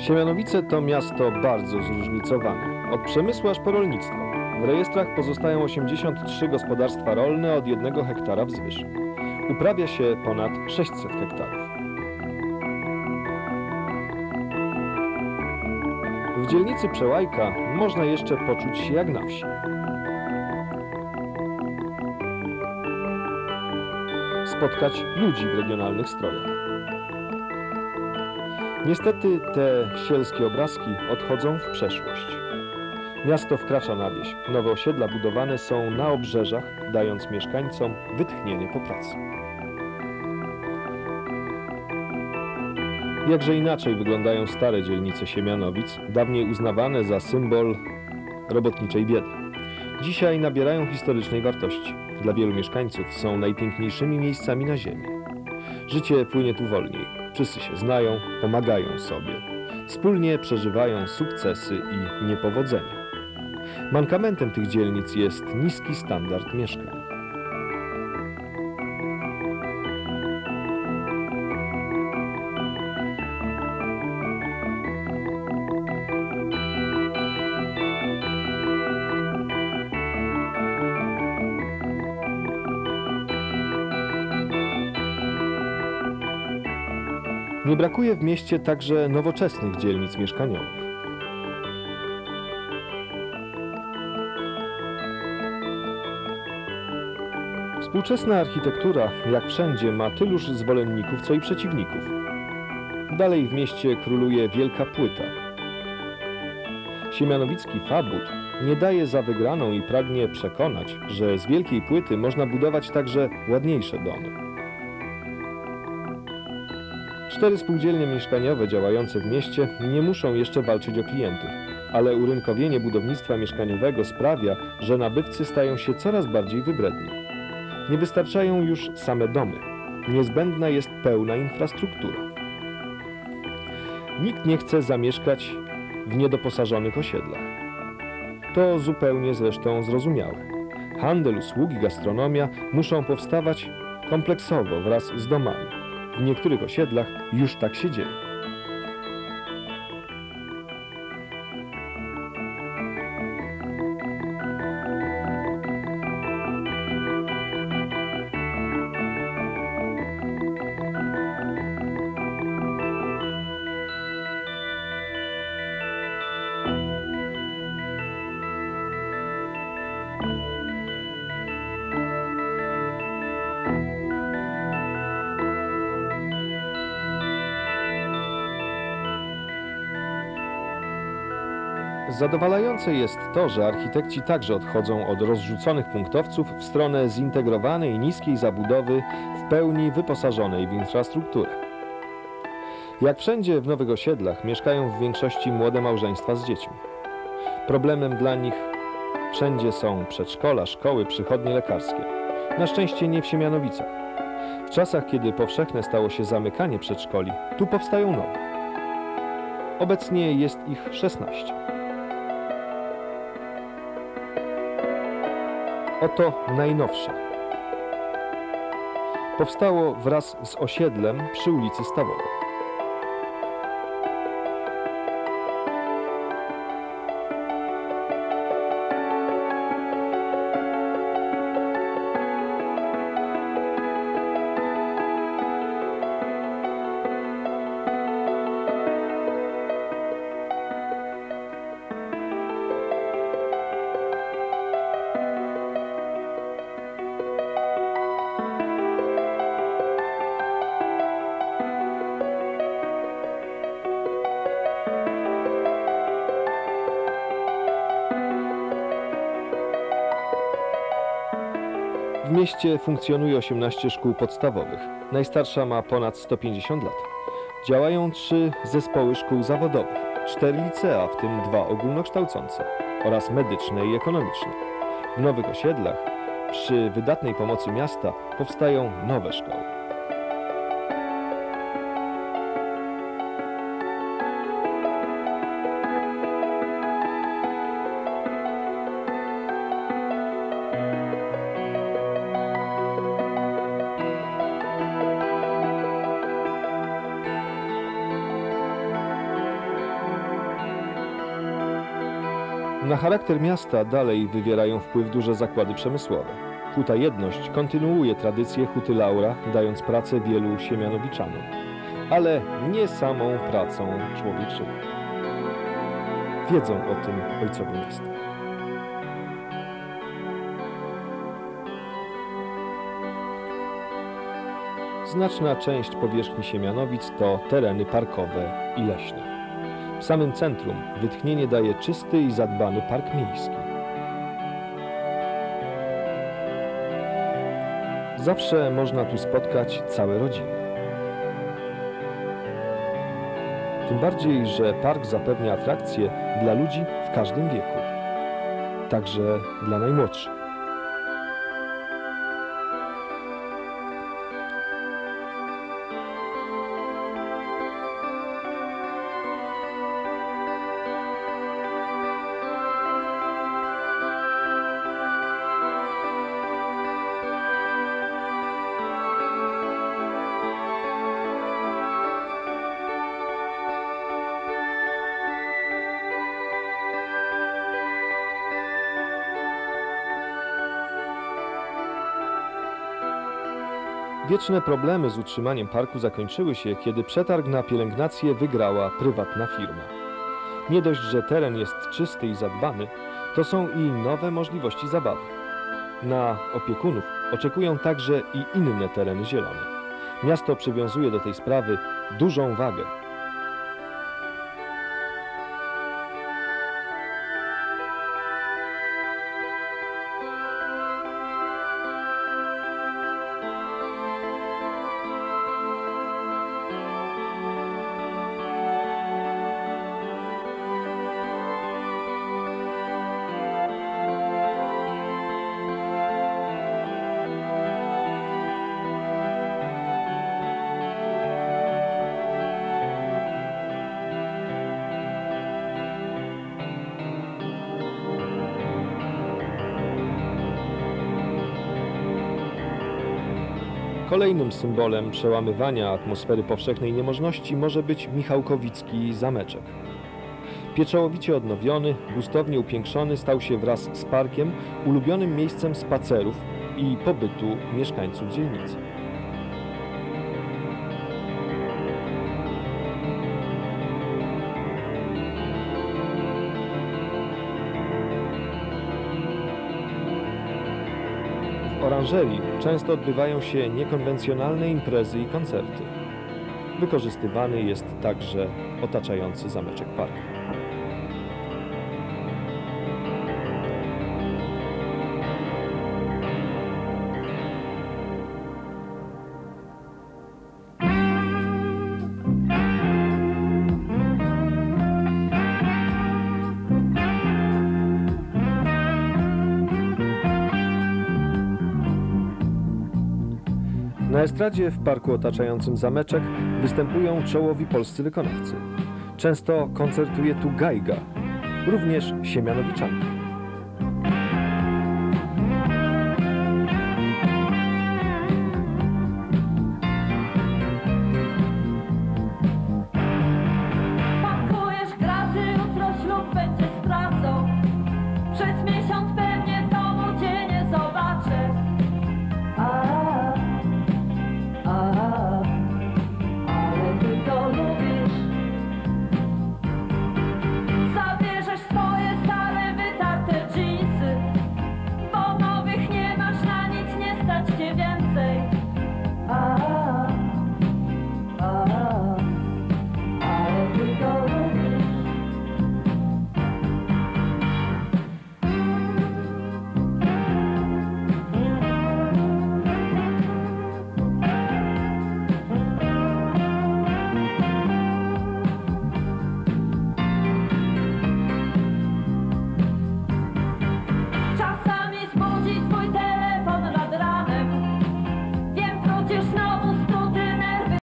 Siemianowice to miasto bardzo zróżnicowane. Od przemysłu aż po rolnictwo. W rejestrach pozostają 83 gospodarstwa rolne od 1 hektara wzwyż. Uprawia się ponad 600 hektarów. W dzielnicy Przełajka można jeszcze poczuć się jak na wsi. Spotkać ludzi w regionalnych strojach. Niestety te sielskie obrazki odchodzą w przeszłość. Miasto wkracza na wieś. Nowe osiedla budowane są na obrzeżach, dając mieszkańcom wytchnienie po pracy. Jakże inaczej wyglądają stare dzielnice Siemianowic, dawniej uznawane za symbol robotniczej biedy. Dzisiaj nabierają historycznej wartości. Dla wielu mieszkańców są najpiękniejszymi miejscami na ziemi. Życie płynie tu wolniej. Wszyscy się znają, pomagają sobie. Wspólnie przeżywają sukcesy i niepowodzenia. Mankamentem tych dzielnic jest niski standard mieszkań. Nie brakuje w mieście także nowoczesnych dzielnic mieszkaniowych. Współczesna architektura, jak wszędzie, ma tyluż zwolenników, co i przeciwników. Dalej w mieście króluje wielka płyta. Siemianowicki fabut nie daje za wygraną i pragnie przekonać, że z wielkiej płyty można budować także ładniejsze domy. Cztery spółdzielnie mieszkaniowe działające w mieście nie muszą jeszcze walczyć o klientów, ale urynkowienie budownictwa mieszkaniowego sprawia, że nabywcy stają się coraz bardziej wybredni. Nie wystarczają już same domy. Niezbędna jest pełna infrastruktura. Nikt nie chce zamieszkać w niedoposażonych osiedlach. To zupełnie zresztą zrozumiałe. Handel, usługi, gastronomia muszą powstawać kompleksowo wraz z domami. W niektórych osiedlach już tak się dzieje. Zadowalające jest to, że architekci także odchodzą od rozrzuconych punktowców w stronę zintegrowanej, niskiej zabudowy, w pełni wyposażonej w infrastrukturę. Jak wszędzie w nowych osiedlach mieszkają w większości młode małżeństwa z dziećmi. Problemem dla nich wszędzie są przedszkola, szkoły, przychodnie lekarskie. Na szczęście nie w Siemianowicach. W czasach, kiedy powszechne stało się zamykanie przedszkoli, tu powstają nowe. Obecnie jest ich 16. Oto najnowsze. Powstało wraz z osiedlem przy ulicy Stawowej. W mieście funkcjonuje 18 szkół podstawowych. Najstarsza ma ponad 150 lat. Działają trzy zespoły szkół zawodowych, cztery licea, w tym dwa ogólnokształcące oraz medyczne i ekonomiczne. W nowych osiedlach przy wydatnej pomocy miasta powstają nowe szkoły. Na charakter miasta dalej wywierają wpływ duże zakłady przemysłowe. Huta Jedność kontynuuje tradycję Huty Laura, dając pracę wielu siemianowiczanom. Ale nie samą pracą człowiek żyje. Wiedzą o tym ojcowie miasta. Znaczna część powierzchni Siemianowic to tereny parkowe i leśne. W samym centrum wytchnienie daje czysty i zadbany park miejski. Zawsze można tu spotkać całe rodziny. Tym bardziej, że park zapewnia atrakcje dla ludzi w każdym wieku, także dla najmłodszych. Wieczne problemy z utrzymaniem parku zakończyły się, kiedy przetarg na pielęgnację wygrała prywatna firma. Nie dość, że teren jest czysty i zadbany, to są i nowe możliwości zabawy. Na opiekunów oczekują także i inne tereny zielone. Miasto przywiązuje do tej sprawy dużą wagę. Kolejnym symbolem przełamywania atmosfery powszechnej niemożności może być Michałkowicki zameczek. Pieczołowicie odnowiony, gustownie upiększony stał się wraz z parkiem ulubionym miejscem spacerów i pobytu mieszkańców dzielnicy. Oranżerii często odbywają się niekonwencjonalne imprezy i koncerty. Wykorzystywany jest także otaczający zameczek park. Na estradzie w parku otaczającym zameczek występują czołowi polscy wykonawcy. Często koncertuje tu Gajga, również Siemianowiczanka.